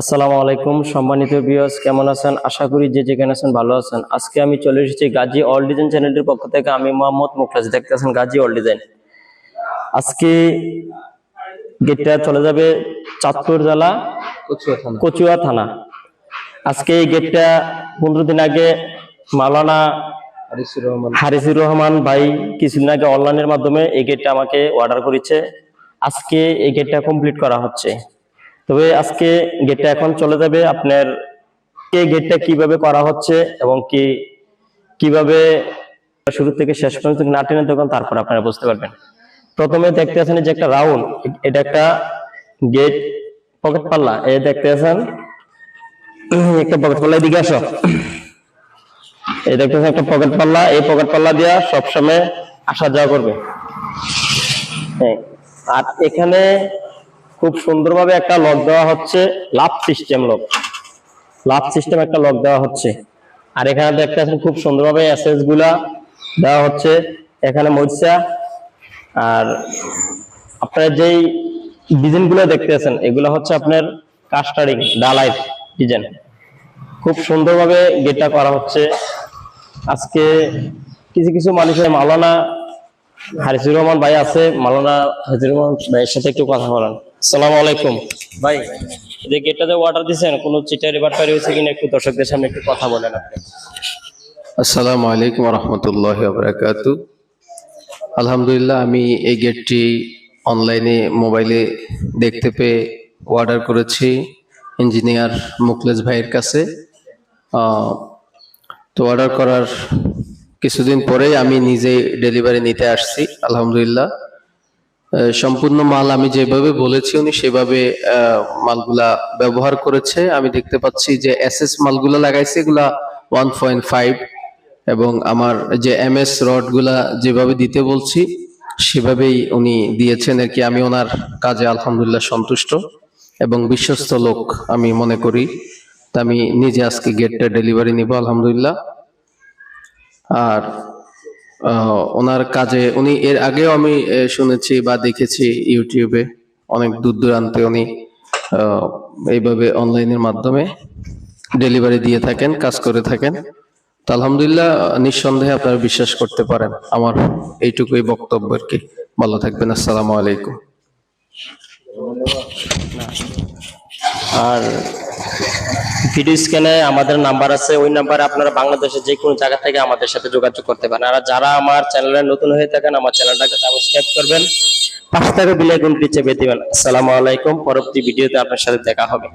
আসসালামু আলাইকুম সম্মানিত ভিউয়ার্স কেমন আছেন? আশা করি যে যেখানে আছেন ভালো আছেন। আজকে আমি চলে এসেছি গাজী অল ডিজাইন চ্যানেলটির পক্ষ থেকে। আমি মোহাম্মদ মুখলাস দেখতেছেন গাজী অল ডিজাইন আজকে গেটটা চলে যাবে চাঁদপুর জেলা কচুয়া থানা। কচুয়া থানা। আজকে এই গেটটা পনেরো দিন আগে মালানা হারিসুর রহমান। ভাই কিছুদিন আগে অনলাইনের মাধ্যমে এই গেটটা আমাকে অর্ডার করেছে। আজকে এই গেটটা কমপ্লিট করা হচ্ছে। তবে আজকে গেটটা এখন চলে যাবে। আপনার কে গেটটা কীভাবে করা হচ্ছে এবং কি কীভাবে শুরু থেকে শেষ পর্যন্ত না টেনে তখন তারপর আপনারা বুঝতে পারবেন। প্রথমে দেখতে আছেন যে একটা রাউন্ড এটা একটা গেট পকেট পাল্লা। এই দেখতে আছেন, একটা পকেট পাল্লা। এদিকে আসো। এই দেখতেছেন একটা পকেট পাল্লা। এই পকেট পাল্লা দিয়া সবসময় আসা যাওয়া করবে। হ্যাঁ আর এখানে খুব সুন্দরভাবে একটা লক দেওয়া হচ্ছে। Love system lock love system একটা লক দেওয়া হচ্ছে। আর এখানে দেখতে পাচ্ছেন খুব সুন্দরভাবে এসএসগুলা দেওয়া হচ্ছে। এখানে মরিচা। আর আপনার যেই ডিজাইনগুলো দেখতেছেন, এগুলো হচ্ছে আপনার কাস্টারিং ডালাই ডিজাইন খুব সুন্দরভাবে গেটটা করা হচ্ছে। আজকে কিছু কিছু মানুষের মালানা হারিসুর রহমান ভাই আছে। মালানা হাজির রহমান ভাইয়ের সাথে একটু কথা বলেন। সালাম আলাইকুম। ভাই এই যে গেটটা অর্ডার দিয়েছেন কোনো চিটারি বাটপারি হয়েছে কিনা একটু দর্শকদের সামনে একটু কথা বলেন আপনি? আসসালামু আলাইকুম রহমতুল্লাহ বারাকাতু। আলহামদুলিল্লাহ আমি এই গেটটি অনলাইনে মোবাইলে দেখতে পেয়ে অর্ডার করেছি ইঞ্জিনিয়ার মুকলেশ ভাইয়ের কাছে। তো অর্ডার করার কিছুদিন পরেই আমি নিজে ডেলিভারি নিতে আসছি আলহামদুলিল্লাহ। সম্পূর্ণ মাল আমি যেভাবে বলেছি, উনি সেভাবে মালগুলা ব্যবহার করেছে। আমি দেখতে পাচ্ছি যে এসএস মালগুলা লাগাইছে, এগুলা ওয়ান পয়েন্ট ফাইভ এবং আমার যে এম এস রডগুলা যেভাবে দিতে বলছি, সেভাবেই উনি দিয়েছেন আর কি। আমি ওনার কাজে আলহামদুলিল্লাহ সন্তুষ্ট এবং বিশ্বস্ত লোক আমি মনে করি। তা আমি নিজে আজকে গেটটা ডেলিভারি নিব, আলহামদুলিল্লাহ। আর ওনার কাজে, উনি এর আগেও আমি শুনেছি বা দেখেছি ইউটিউবে, অনেক দূর দূরান্তে উনি এইভাবে অনলাইনের মাধ্যমে ডেলিভারি দিয়ে থাকেন, কাজ করে থাকেন। তো আলহামদুলিল্লাহ, নিঃসন্দেহে আপনারা বিশ্বাস করতে পারেন। আমার এইটুকুই বক্তব্য আর কি। ভালো থাকবেন, আসসালামু আলাইকুম। আর ভিডিও স্ক্যানে আমাদের নাম্বার আছে, ওই নাম্বারে আপনারা বাংলাদেশের যে কোনো জায়গা থেকে আমাদের সাথে যোগাযোগ করতে পারেন। আর যারা আমার চ্যানেলে নতুন হয়ে থাকেন, আমার চ্যানেলটাকে সাবস্ক্রাইব করবেন পাঁচ টাকা বিলে গুণ চেপে দিবেন। আসসালামু আলাইকুম, পরবর্তী ভিডিওতে আপনার সাথে দেখা হবে।